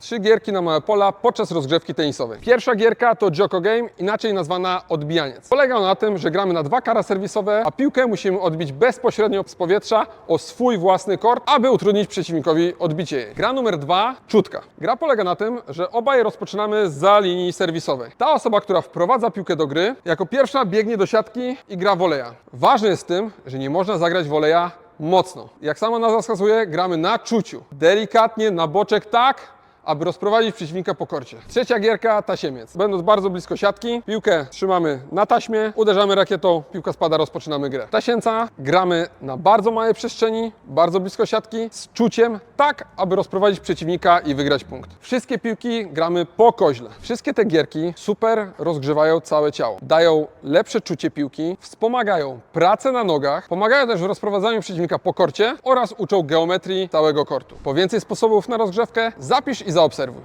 Trzy gierki na małe pola podczas rozgrzewki tenisowej. Pierwsza gierka to Joko Game, inaczej nazwana odbijaniec. Polega na tym, że gramy na dwa kara serwisowe, a piłkę musimy odbić bezpośrednio z powietrza o swój własny kort, aby utrudnić przeciwnikowi odbicie jej. Gra numer dwa, czutka. Gra polega na tym, że obaj rozpoczynamy za linii serwisowej. Ta osoba, która wprowadza piłkę do gry, jako pierwsza biegnie do siatki i gra woleja. Ważne jest tym, że nie można zagrać woleja mocno. Jak sama nazwa wskazuje, gramy na czuciu. Delikatnie, na boczek tak, aby rozprowadzić przeciwnika po korcie. Trzecia gierka, tasiemiec. Będąc bardzo blisko siatki, piłkę trzymamy na taśmie, uderzamy rakietą, piłka spada, rozpoczynamy grę. Tasięca gramy na bardzo małej przestrzeni, bardzo blisko siatki, z czuciem, tak, aby rozprowadzić przeciwnika i wygrać punkt. Wszystkie piłki gramy po koźle. Wszystkie te gierki super rozgrzewają całe ciało. Dają lepsze czucie piłki, wspomagają pracę na nogach, pomagają też w rozprowadzaniu przeciwnika po korcie oraz uczą geometrii całego kortu. Po więcej sposobów na rozgrzewkę zapisz i zaobserwuj.